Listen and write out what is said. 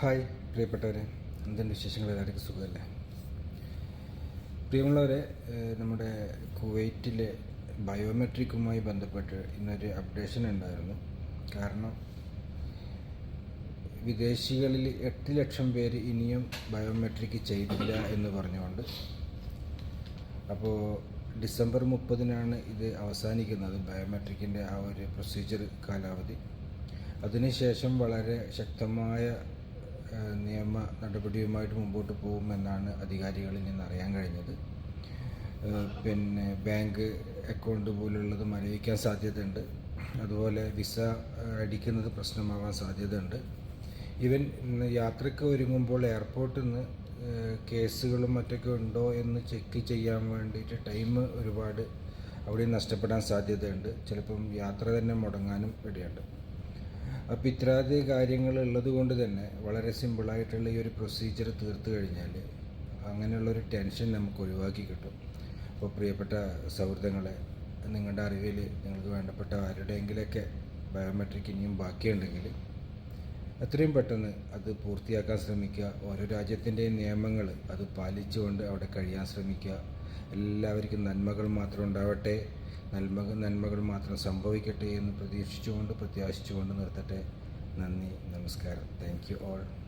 Hi പ്രിയപ്പെട്ടവരെ. എന്തുണ്ട് വിശേഷങ്ങൾ? എല്ലാവർക്കും സുഖമല്ലേ? പ്രിയമുള്ളവരെ നമ്മുടെ കുവൈറ്റിലെ ബയോമെട്രിക്കുമായി ബന്ധപ്പെട്ട് ഇന്നൊരു അപ്ഡേഷൻ ഉണ്ടായിരുന്നു. കാരണം വിദേശികളിൽ എട്ട് ലക്ഷം പേര് ഇനിയും ബയോമെട്രിക് ചെയ്തില്ല എന്ന് പറഞ്ഞുകൊണ്ട്. അപ്പോൾ ഡിസംബർ മുപ്പതിനാണ് ഇത് അവസാനിക്കുന്നത് ബയോമെട്രിക്കിന്റെ ആ ഒരു പ്രൊസീജിയർ കാലാവധി. അതിനുശേഷം വളരെ ശക്തമായ നിയമ നടപടിയുമായിട്ട് മുമ്പോട്ട് പോകുമെന്നാണ് അധികാരികളിൽ നിന്ന് അറിയാൻ കഴിഞ്ഞത്. പിന്നെ ബാങ്ക് അക്കൗണ്ട് പോലുള്ളത് മരവിക്കാൻ സാധ്യതയുണ്ട്. അതുപോലെ വിസ അടിക്കുന്നത് പ്രശ്നമാവാൻ സാധ്യതയുണ്ട്. ഇവൻ യാത്രയ്ക്ക് ഒരുങ്ങുമ്പോൾ എയർപോർട്ടിൽ നിന്ന് കേസുകളും മറ്റൊക്കെ ഉണ്ടോ എന്ന് ചെക്ക് ചെയ്യാൻ വേണ്ടിയിട്ട് ടൈം ഒരുപാട് അവിടെ നഷ്ടപ്പെടാൻ സാധ്യതയുണ്ട്. ചിലപ്പം യാത്ര തന്നെ മുടങ്ങാനും ഇടയുണ്ട്. അപ്പോൾ ഇത്രാദി കാര്യങ്ങൾ ഉള്ളത് കൊണ്ട് തന്നെ വളരെ സിമ്പിളായിട്ടുള്ള ഈ ഒരു പ്രൊസീജിയർ തീർത്തു കഴിഞ്ഞാൽ അങ്ങനെയുള്ളൊരു ടെൻഷൻ നമുക്ക് ഒഴിവാക്കി കിട്ടും. അപ്പോൾ പ്രിയപ്പെട്ട സൗഹൃദങ്ങളെ നിങ്ങളുടെ അറിവിൽ നിങ്ങൾക്ക് വേണ്ടപ്പെട്ട ആരുടെയെങ്കിലൊക്കെ ബയോമെട്രിക് ഇനിയും ബാക്കിയുണ്ടെങ്കിൽ എത്രയും പെട്ടെന്ന് അത് പൂർത്തിയാക്കാൻ ശ്രമിക്കുക. ഓരോ രാജ്യത്തിന്റെയും നിയമങ്ങൾ അത് പാലിച്ചുകൊണ്ട് അവിടെ കഴിയാൻ ശ്രമിക്കുക. എല്ലാവർക്കും നന്മകൾ മാത്രം ഉണ്ടാവട്ടെ. നന്മ നന്മകൾ മാത്രം സംഭവിക്കട്ടെ എന്ന് പ്രതീക്ഷിച്ചുകൊണ്ട് പ്രത്യാശിച്ചുകൊണ്ട് നിർത്തട്ടെ. നന്ദി നമസ്കാരം. Thank you all